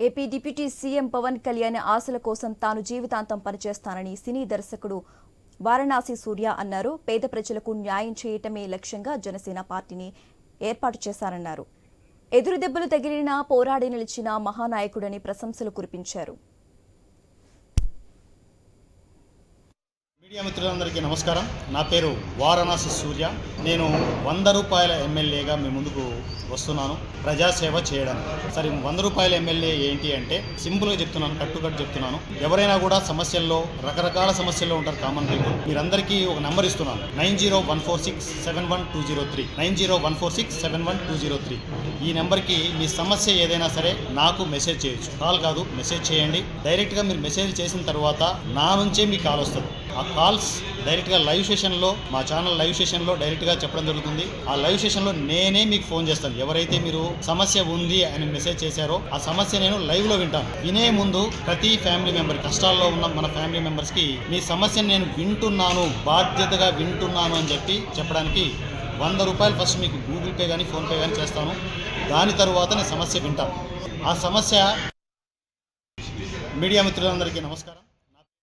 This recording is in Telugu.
AP deputy CM Pawan Kalyan ఆశల కోసం తాను జీవితాంతం పనిచేస్తానని సినీ దర్శకుడు వారణాసి సూర్య అన్నారు. పేద ప్రజలకు న్యాయం చేయటమే లక్ష్యంగా జనసేన పార్టీని ఏర్పాటు చేశారన్నారు. ఎదురు దెబ్బలు తగిలినా పోరాడి నిలిచిన మహానాయకుడని ప్రశంసలు కురిపించారు. మీడియా మిత్రులందరికీ నమస్కారం. నా పేరు వారణాసి సూర్య. నేను వంద రూపాయల ఎమ్మెల్యేగా మీ ముందుకు వస్తున్నాను. ప్రజాసేవ చేయడానికి. సరే వంద రూపాయల ఎమ్మెల్యే ఏంటి అంటే సింపుల్గా చెప్తున్నాను కట్టుకట్టు చెప్తున్నాను. ఎవరైనా కూడా సమస్యల్లో రకరకాల సమస్యల్లో ఉంటారు కామన్ పీపుల్ మీరందరికీ ఒక నెంబర్ ఇస్తున్నాను. Nine zero one four six seven one two zero three. Nine zero one four six seven one two zero three. ఈ నెంబర్కి మీ సమస్య ఏదైనా సరే నాకు మెసేజ్ చేయొచ్చు. కాల్ కాదు మెసేజ్ చేయండి. డైరెక్ట్గా మీరు మెసేజ్ చేసిన తర్వాత నా నుంచే మీ కాల్ వస్తుంది. ఆ కాల్స్ డైరెక్ట్గా లైవ్ సెషన్లో మా ఛానల్ లైవ్ సెషన్లో డైరెక్ట్గా చెప్పడం జరుగుతుంది. ఆ లైవ్ సెషన్లో నేనే మీకు ఫోన్ చేస్తాను. ఎవరైతే మీరు సమస్య ఉంది అని మెసేజ్ చేశారో ఆ సమస్య నేను లైవ్లో వింటాను. వినే ముందు ప్రతి ఫ్యామిలీ మెంబర్ కష్టాల్లో ఉన్న మన ఫ్యామిలీ మెంబర్స్కి మీ సమస్యను నేను వింటున్నాను బాధ్యతగా వింటున్నాను అని చెప్పి చెప్పడానికి వంద రూపాయలు ఫస్ట్ మీకు గూగుల్ పే కానీ ఫోన్పే కానీ చేస్తాను. దాని తరువాత నేను సమస్య వింటాను ఆ సమస్య మీడియా మిత్రులందరికీ నమస్కారం.